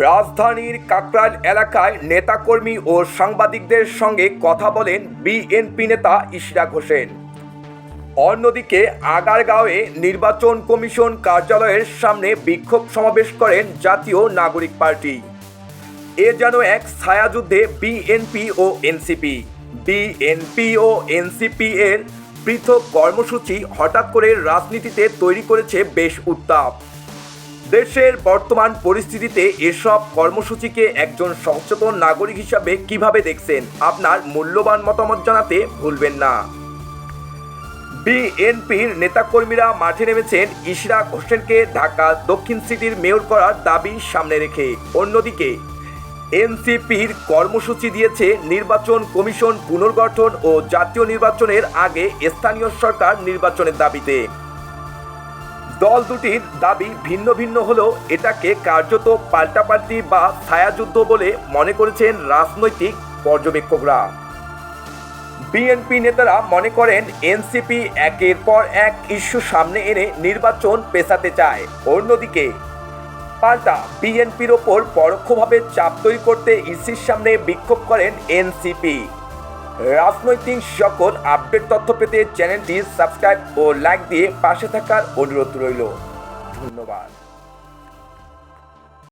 রাজধানীর কাকরাইল এলাকায় নেতাকর্মী ও সাংবাদিকদের সঙ্গে কথা বলেন বিএনপি নেতা ইশরাক হোসেন। অন্যদিকে আগারগাঁওয়ে নির্বাচন কমিশন কার্যালয়ের সামনে বিক্ষোভ সমাবেশ করেন জাতীয় নাগরিক পার্টি। এ যেন এক ছায়াযুদ্ধে বিএনপি ও এনসিপি। বিএনপি ও এনসিপি এর পৃথক কর্মসূচি হঠাৎ করে রাজনীতিতে তৈরি করেছে বেশ উত্তাপ। দেশের বর্তমান পরিস্থিতিতে এসব কর্মসূচিকে একজন সচেতন নাগরিক হিসাবে কীভাবে দেখছেন? আপনার মূল্যবান মতামত জানাতে ভুলবেন না। বিএনপির নেতাকর্মীরা মাঠে নেমেছেন ইশরাক হোসেনকে ঢাকা দক্ষিণ সিটির মেয়র করার দাবি সামনে রেখে। অন্যদিকে, এনসিপির কর্মসূচি দিয়েছে নির্বাচন কমিশন পুনর্গঠন ও জাতীয় নির্বাচনের আগে স্থানীয় সরকার নির্বাচনের দাবিতে। দল দুটির দাবি ভিন্ন ভিন্ন হলেও এটাকে কার্যত পাল্টাপাল্টি বা ছায়াযুদ্ধ বলে মনে করেছেন রাজনৈতিক পর্যবেক্ষকরা। বিএনপি নেতারা মনে করেন এনসিপি একের পর এক ইস্যু সামনে এনে নির্বাচন পেছাতে চায়। অন্যদিকে, পাল্টা বিএনপির ওপর পরোক্ষভাবে চাপ তৈরি করতে ইসির সামনে বিক্ষোভ করেন এনসিপি। রাজনৈতিক সকল আপডেট তথ্য পেতে চ্যানেলটি সাবস্ক্রাইব ও লাইক দিয়ে পাশে থাকার অনুরোধ রইল। ধন্যবাদ।